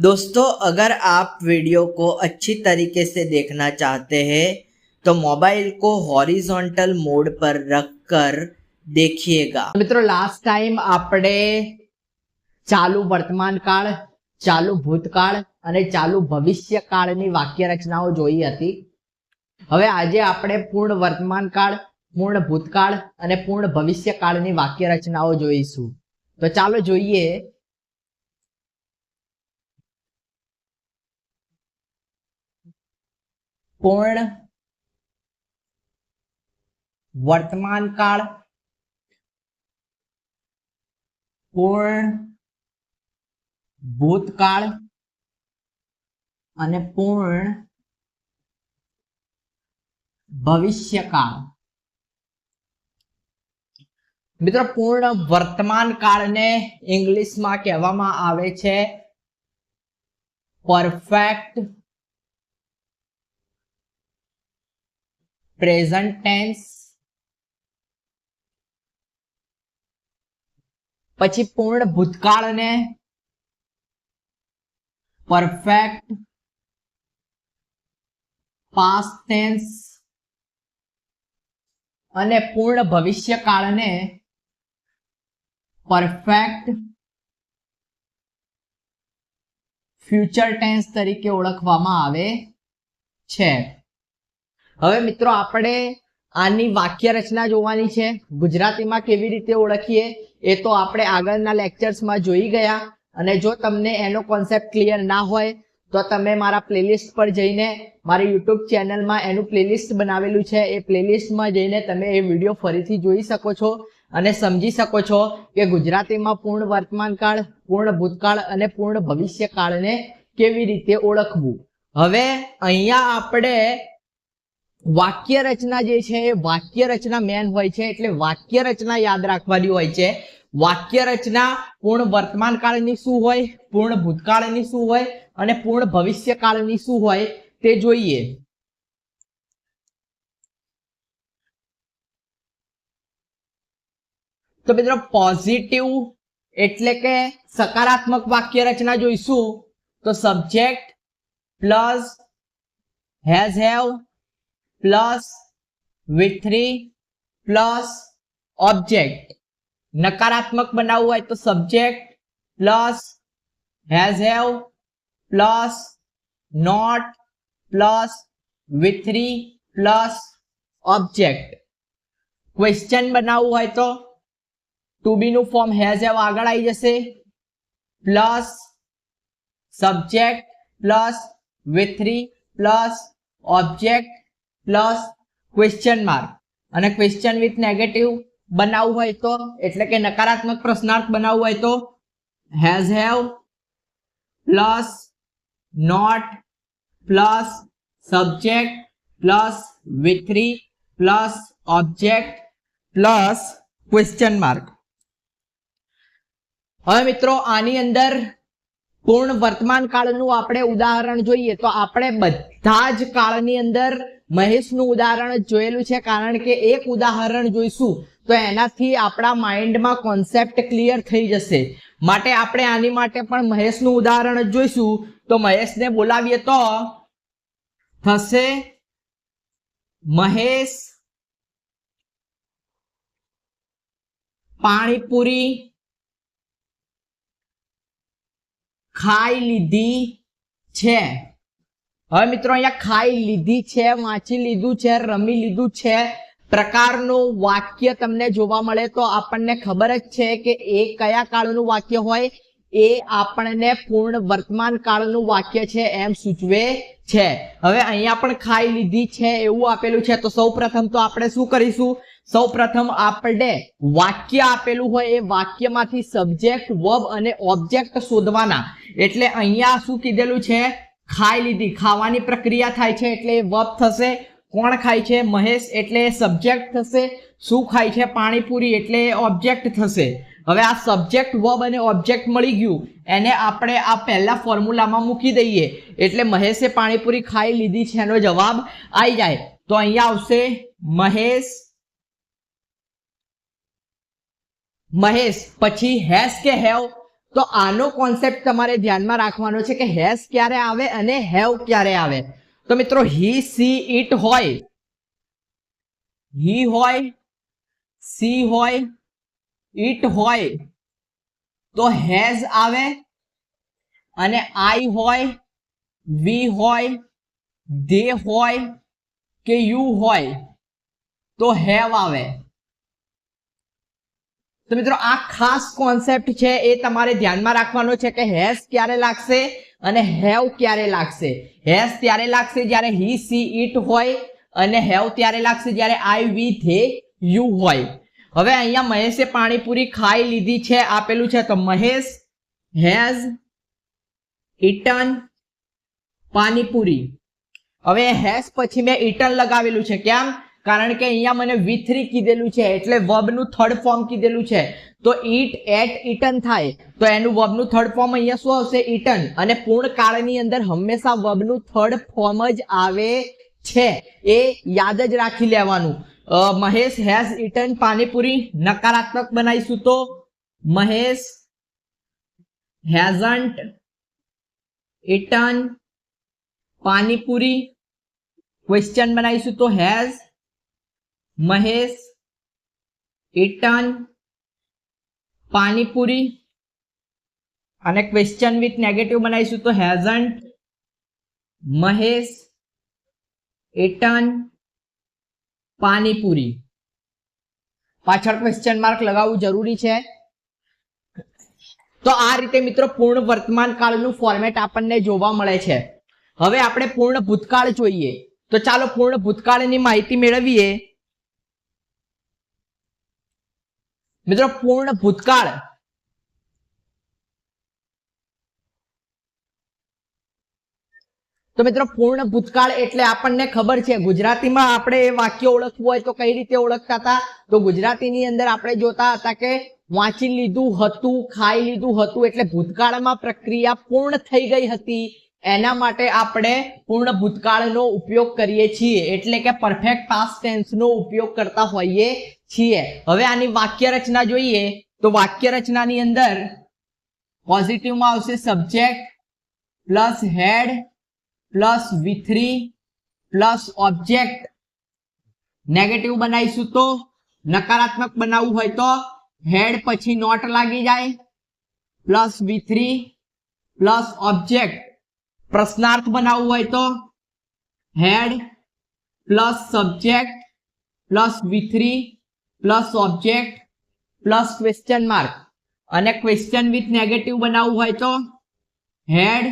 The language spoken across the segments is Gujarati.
दोस्तों अगर आप वीडियो को अच्छी तरीके से देखना चाहते हैं तो मोबाइल को हॉरिजॉन्टल मोड पर रखकर देखिएगा મિત્રો લાસ્ટ ટાઈમ આપણે ચાલુ વર્તમાન કાળ ચાલુ ભૂતકાળ અને ચાલુ ભવિષ્ય કાળની વાક્ય રચનાઓ જોઈ હતી હવે આજે આપણે પૂર્ણ વર્તમાન કાળ પૂર્ણ ભૂતકાળ અને પૂર્ણ ભવિષ્ય કાળની વાક્ય રચનાઓ જોઈશું તો ચાલો જોઈએ પૂર્ણ વર્તમાન કાળ. પૂર્ણ ભૂતકાળ અને પૂર્ણ ભવિષ્યકાળ. મિત્રો, પૂર્ણ વર્તમાન કાળને ઇંગ્લિશમાં કહેવામાં આવે છે પરફેક્ટ પ્રેઝન્ટ ટેન્સ પછી પૂર્ણ ભૂતકાળને. પરફેક્ટ પાસ્ટ ટેન્સ અને પૂર્ણ ભવિષ્યકાળને. પરફેક્ટ ફ્યુચર ટેન્સ તરીકે ઓળખવામાં આવે છે. હવે મિત્રો આપણે આની વાક્ય રચના જોવાની છે. ગુજરાતીમાં કેવી રીતે ઓળખીએ એ તો આપણે આગળના લેક્ચર્સમાં જોઈ ગયા. અને જો તમને એનો કોન્સેપ્ટ ક્લિયર ના હોય, તો તમે મારા પ્લેલિસ્ટ પર જઈને મારી યુટ્યુબ ચેનલમાં એનું પ્લેલિસ્ટ બનાવેલું છે. એ પ્લેલિસ્ટમાં જઈને તમે એ વીડિયો ફરીથી જોઈ શકો છો અને સમજી શકો છો કે ગુજરાતીમાં પૂર્ણ વર્તમાનકાળ પૂર્ણ ભૂતકાળ અને પૂર્ણ ભવિષ્યકાળને કેવી રીતે ઓળખવું. હવે અહીંયા આપણે વાક્ય રચના જે છે એ વાક્ય રચના મેન હોય છે, એટલે વાક્ય રચના યાદ રાખવાની હોય છે. વાક્ય રચના પૂર્ણ વર્તમાન કાળની શું હોય, પૂર્ણ ભૂતકાળની શું હોય, અને પૂર્ણ ભવિષ્યકાળની શું હોય, તે જોઈએ. તો મિત્રો પોઝિટિવ એટલે કે સકારાત્મક વાક્ય રચના જોઈશું, તો subject plus has have plus with three plus object નકારાત્મક બનાવવું હોય તો subject plus has have plus not plus with three plus object question બનાવવું હોય તો ટુ બી નું ફોર્મ હેઝ હેવ આગળ આવી જશે. Plus subject plus with three plus object plus question mark અને ક્વેશ્ચન વિથ નેગેટિવ બનાવવું હોય તો, એટલે કે નકારાત્મક પ્રશ્નાર્થ બનાવવું હોય તો has have plus not plus subject plus વિથરી three plus object plus question mark હવે મિત્રો, આની અંદર પૂર્ણ વર્તમાન કાળનું આપણે ઉદાહરણ જોઈએ તો આપણે બધા જ કાળની અંદર મહેશનું ઉદાહરણ જોયેલું છે. કારણ કે એક ઉદાહરણ જોઈશું તો એનાથી આપણા માઇન્ડમાં કોન્સેપ્ટ ક્લિયર થઈ જશે. માટે આપણે આની માટે પણ મહેશનું ઉદાહરણ જ જોઈશું. તો મહેશને બોલાવીએ તો થશે મહેશ પાણીપુરી ખાઈ લીધી છે. હવે મિત્રો અહીંયા ખાઈ લીધી છે, વાંચી લીધું છે, રમી લીધું છે. પ્રકારનું વાક્ય તમને જોવા મળે તો આપણને ખબર જ છે કે એ કયા કાળનું વાક્ય હોય, એ આપણને પૂર્ણ વર્તમાન કાળનું વાક્ય છે એમ સૂચવે છે. હવે અહીંયા પણ ખાઈ લીધી છે એવું આપેલું છે. તો સૌ તો આપણે શું કરીશું? સૌ પ્રથમ આપણે વાક્ય આપેલું હોય એ વાક્યમાંથી સબ્જેક્ટ વર્બ અને ઓબ્જેક્ટ શોધવાના. એટલે અહીંયા શું કીધેલું છે? ખાઈ લીધી. ખાવાની પ્રક્રિયા થાય છે એટલે એ વર્બ થશે. કોણ ખાય છે? મહેશ. એટલે સબ્જેક્ટ થશે. શું ખાય છે? પાણીપુરી. એટલે ઓબ્જેક્ટ થશે. હવે આ સબ્જેક્ટ વર્બ અને ઓબ્જેક્ટ મળી ગયું. એને આપણે આ પહેલા ફોર્મ્યુલામાં મૂકી દઈએ. એટલે મહેશે પાણીપુરી ખાઈ લીધી છે. એનો જવાબ આવી જાય. તો અહીંયા આવશે મહેશ મહેશ, પછી હેસ કે હેવ? તો આનો કોન્સેપ્ટ તમારે ધ્યાનમાં રાખવાનો છે કે હેસ ક્યારે આવે અને હેવ ક્યારે આવે. તો મિત્રો, હી, સી ઇટ હોય. હી હોય, સી હોય ઇટ હોય. તો હેઝ આવે અને આઈ હોય, વી હોય, દે હોય કે યુ હોય. તો હેવ આવે. તો મિત્રો, આ ખાસ કોન્સેપ્ટ છે, એ તમારે ધ્યાનમાં રાખવાનો છે કે હેસ ક્યારે લાગશે અને હેવ ક્યારે લાગશે. હેસ ત્યારે લાગશે જ્યારે હી, સી ઇટ હોય અને હેવ ત્યારે લાગશે જ્યારે આઈ, વી, ધે, યુ હોય. હવે અહીંયા મહેશે પાણીપુરી ખાઈ લીધી છે, આપેલું છે. તો મહેશ હેઝ ઇટન પાણીપુરી. હવે હેસ પછી મેં ઇટન લગાવેલું છે. કેમ? કારણ કે અહીંયા મને વી થ્રી કીધેલું છે, એટલે વર્બનું થર્ડ ફોર્મ કીધેલું છે. તો ઈટ એટ ઇટન થાય. તો એનું વર્બનું થર્ડ ફોર્મ અહીંયા શું આવશે? ઇટન અને પૂર્ણ કાળની અંદર હંમેશા વર્બનું થર્ડ ફોર્મ જ આવે છે. એ યાદ જ રાખી લેવાનું. Mahesh has eaten panipuri. નકારાત્મક બનાવીશું તો? Mahesh hasn't eaten panipuri. Question બનાવીશું તો? હેઝ મહેશ ઇટન પાણીપુરી અને ક્વેશ્ચન વિથ નેગેટિવ બનાવીશું તો હેઝન્ટ મહેશ ઇટન પાણીપુરી. પાછળ ક્વેશ્ચન માર્ક લગાવવું જરૂરી છે. તો આ રીતે મિત્રો પૂર્ણ વર્તમાન કાળનું ફોર્મેટ આપણને જોવા મળે છે. હવે આપણે પૂર્ણ ભૂતકાળ જોઈએ. તો ચાલો પૂર્ણ ભૂતકાળની માહિતી મેળવીએ. મિત્રો, પૂર્ણ ભૂતકાળ. તો મિત્રો, પૂર્ણ ભૂતકાળ એટલે આપણને ખબર છે, ગુજરાતીમાં આપણે એ વાક્ય ઓળખવું હોય તો કઈ રીતે ઓળખતા હતા? તો ગુજરાતીની અંદર આપણે જોતા હતા કે વાંચી લીધું હતું, ખાઈ લીધું હતું, એટલે ભૂતકાળમાં પ્રક્રિયા પૂર્ણ થઈ ગઈ હતી. એના માટે આપણે પૂર્ણ ભૂતકાળનો ઉપયોગ કરીએ છીએ. એટલે કે પરફેક્ટ પાસ્ટ ટેન્સનો ઉપયોગ કરતા હોઈએ છીએ. હવે આની વાક્ય રચના જોઈએ. તો વાક્ય રચનાની અંદર પોઝિટિવમાં આવશે subject plus had plus V three plus object negative બનાવીશું તો નકારાત્મક બનાવવું હોય તો હેડ પછી નોટ લાગી જાય. Plus V three plus object પ્રશ્નાર્થ બનાવવું હોય તો? Had plus subject plus V three plus object plus question mark અને ક્વેશ્ચન વિથ નેગેટિવ બનાવવું હોય તો? Had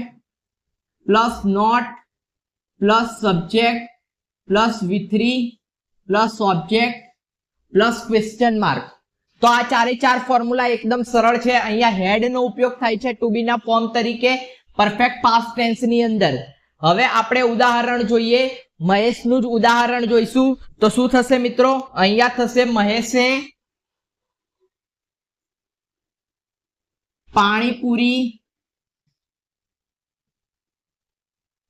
plus not plus subject plus V three plus object plus question mark તો આ ચારે ચાર ફોર્મ્યુલા એકદમ સરળ છે. અહીંયા હેડનો ઉપયોગ થાય છે ટુ બીના ફોર્મ તરીકે. પરફેક્ટ પાસ્ટ ટેન્સની અંદર. હવે આપણે ઉદાહરણ જોઈએ. મહેશનું જ ઉદાહરણ જોઈશું. તો શું થશે મિત્રો? અહીંયા થશે મહેશે પાણીપુરી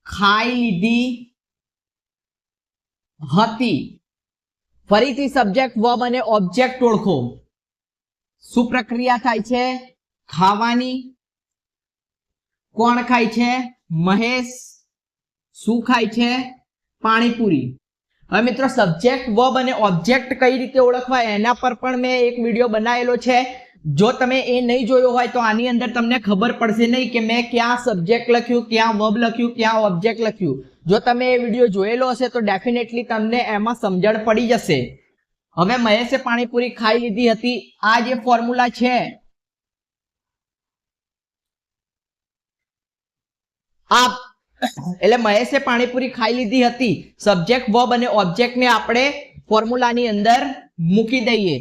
ખાઈ લીધી હતી. ફરીથી સબ્જેક્ટ વર્બ અને ઓબ્જેક્ટ ઓળખો. શું પ્રક્રિયા થાય છે? ખાવાની કોણ ખાય છે? મહેશ. શું ખાય છે? પાણીપુરી. હવે મિત્રો સબ્જેક્ટ વર્બ અને ઓબ્જેક્ટ કઈ રીતે ઓળખવા એના પર પણ મેં એક વીડિયો બનાવેલો છે. જો તમે એ નહીં જોયો હોય તો આની અંદર તમને ખબર પડશે નહીં કે મેં ક્યાં સબ્જેક્ટ લખ્યું, ક્યાં વર્બ લખ્યું, ક્યાં ઓબ્જેક્ટ લખ્યું. જો તમે એ વીડિયો જોયેલો હશે તો ડેફિનેટલી તમને એમાં સમજણ પડી જશે. હવે મહેશે પાણીપુરી ખાઈ લીધી હતી. આ જે ફોર્મ્યુલા છે આ એટલે મહેશે પાણીપુરી ખાઈ લીધી હતી. સબ્જેક્ટ વર્બ અને ઓબ્જેક્ટને આપણે ફોર્મ્યુલાની અંદર મૂકી દઈએ.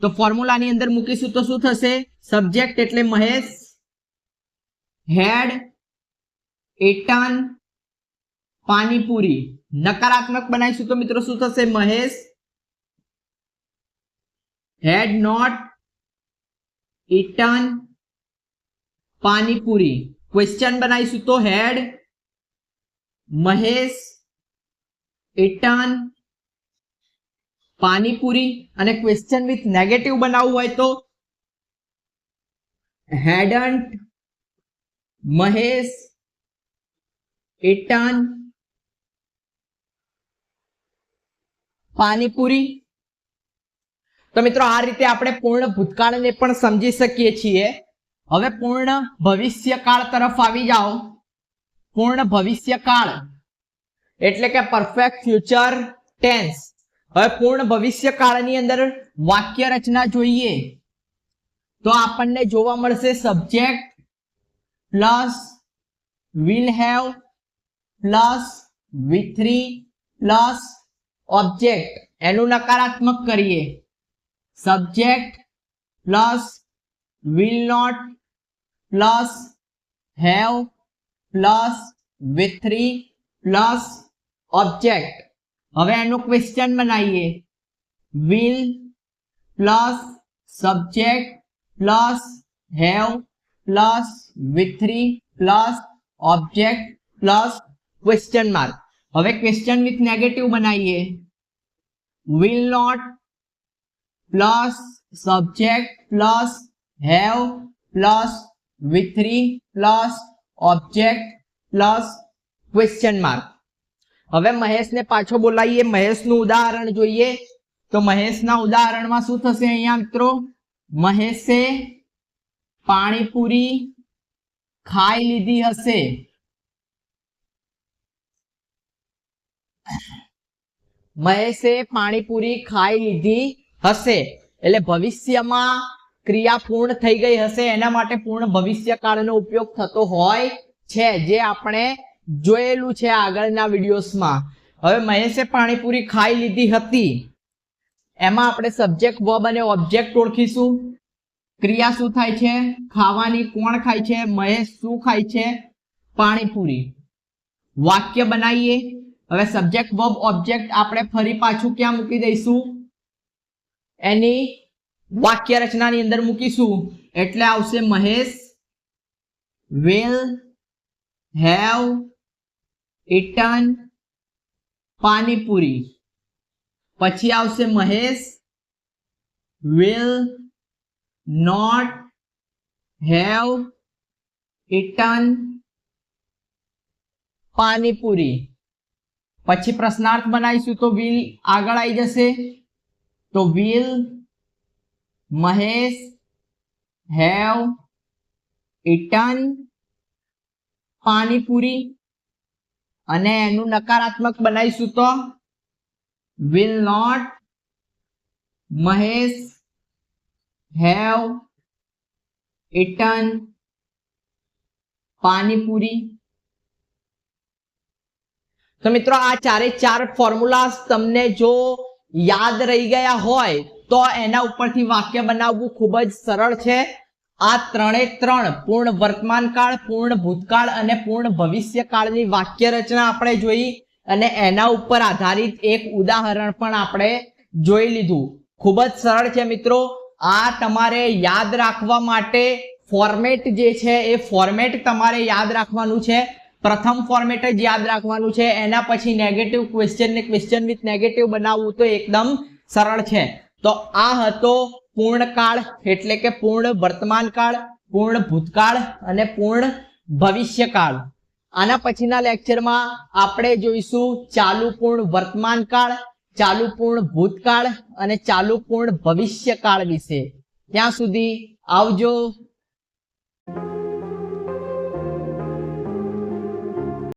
તો ફોર્મ્યુલાની અંદર મૂકીશું તો શું થશે? સબ્જેક્ટ એટલે મહેશ હેડ એટન, પાણીપુરી. નકારાત્મક બનાવીશું તો મિત્રો શું થશે? Mahesh had not eaten panipuri. Question બનાવીશું તો હેડ. મહેશ ઇટન પાણીપુરી અને ક્વેશ્ચન વિથ નેગેટિવ બનાવવું હોય તો હેડન્ટ મહેશ eaten પાણીપુરી તો મિત્રો આ રીતે આપણે પૂર્ણ ભૂતકાળને પણ સમજી શકીએ છીએ. હવે પૂર્ણ ભવિષ્યકાળ તરફ આવી જાઓ. પૂર્ણ ભવિષ્યકાળ એટલે કે પરફેક્ટ ફ્યુચર ટેન્સ હવે પૂર્ણ ભવિષ્યકાળની અંદર વાક્ય રચના જોઈએ. તો આપણને જોવા મળશે subject plus will have plus V three plus object એનું નકારાત્મક કરીએ. Subject plus will not plus have plus with three plus object હવે એનું ક્વેશ્ચન બનાવીએ will plus subject plus have plus with three plus object plus question mark હવે ક્વેશ્ચન વિથ નેગેટિવ બનાવીએ will not plus subject plus have plus with three plus object plus question mark હવે મહેશને પાછો બોલાવીએ. મહેશનું ઉદાહરણ જોઈએ. તો મહેશના ઉદાહરણમાં શું થશે અહીંયા મિત્રો? મહેશે પાણીપુરી ખાઈ લીધી હશે. મહેશે પાણીપુરી ખાઈ લીધી હશે. એટલે ભવિષ્યમાં ક્રિયા પૂર્ણ થઈ ગઈ હશે, એના માટે પૂર્ણ ભવિષ્યકાળનો ઉપયોગ થતો હોય છે, જે આપણે જોયેલું છે આગળના વિડીયોસમાં હવે મહેશે પાણીપુરી ખાઈ લીધી હતી. એમાં આપણે સબ્જેક્ટ વર્બ અને ઓબ્જેક્ટ ઓળખીશું. ક્રિયા શું થાય છે? ખાવાની કોણ ખાય છે? મહેશ શું ખાય છે? પાણીપુરી. વાક્ય બનાવીએ. હવે સબ્જેક્ટ વર્બ ઓબ્જેક્ટ આપણે ફરી પાછું ક્યાં મૂકી દઈશું? એની વાક્ય રચનાની અંદર મૂકીશું. એટલે આવશે Mahesh, will, have eaten panipuri. પછી આવશે Mahesh will not, have eaten panipuri. પછી પ્રશ્નાર્થ બનાવીશું તો વિલ આગળ આવી જશે. તો will Mahesh, have eaten panipuri અને એનું નકારાત્મક બનાવીશું તો will not Mahesh, have eaten panipuri. તો મિત્રો આ ચારે ચાર ફોર્મ્યુલા તમને જો યાદ રહી ગયા હોય તો એના ઉપરથી વાક્ય બનાવવું ખૂબ જ સરળ છે. આ ત્રણે ત્રણ, પૂર્ણ વર્તમાન કાળ, પૂર્ણ ભૂતકાળ અને પૂર્ણ ભવિષ્યકાળની વાક્ય રચના આપણે જોઈ અને એના ઉપર આધારિત એક ઉદાહરણ પણ આપણે જોઈ લીધું. ખૂબ જ સરળ છે મિત્રો. આ તમારે યાદ રાખવા માટે ફોર્મેટ જે છે એ ફોર્મેટ તમારે યાદ રાખવાનું છે. પ્રથમ ફોર્મેટ જ યાદ રાખવાનું છે. એના પછી નેગેટિવ ક્વેશ્ચન ને ક્વેશ્ચન વિથ નેગેટિવ બનાવવું તો એકદમ સરળ છે. તો આ હતો પૂર્ણકાળ એટલે કે પૂર્ણ વર્તમાન કાળ, પૂર્ણ ભૂતકાળ અને પૂર્ણ ભવિષ્યકાળ આના પછીના લેક્ચરમાં આપણે જોઈશું ચાલુ પૂર્ણ વર્તમાન કાળ, ચાલુ પૂર્ણ ભૂતકાળ અને ચાલુ પૂર્ણ ભવિષ્યકાળ વિશે. ત્યાં સુધી આવજો.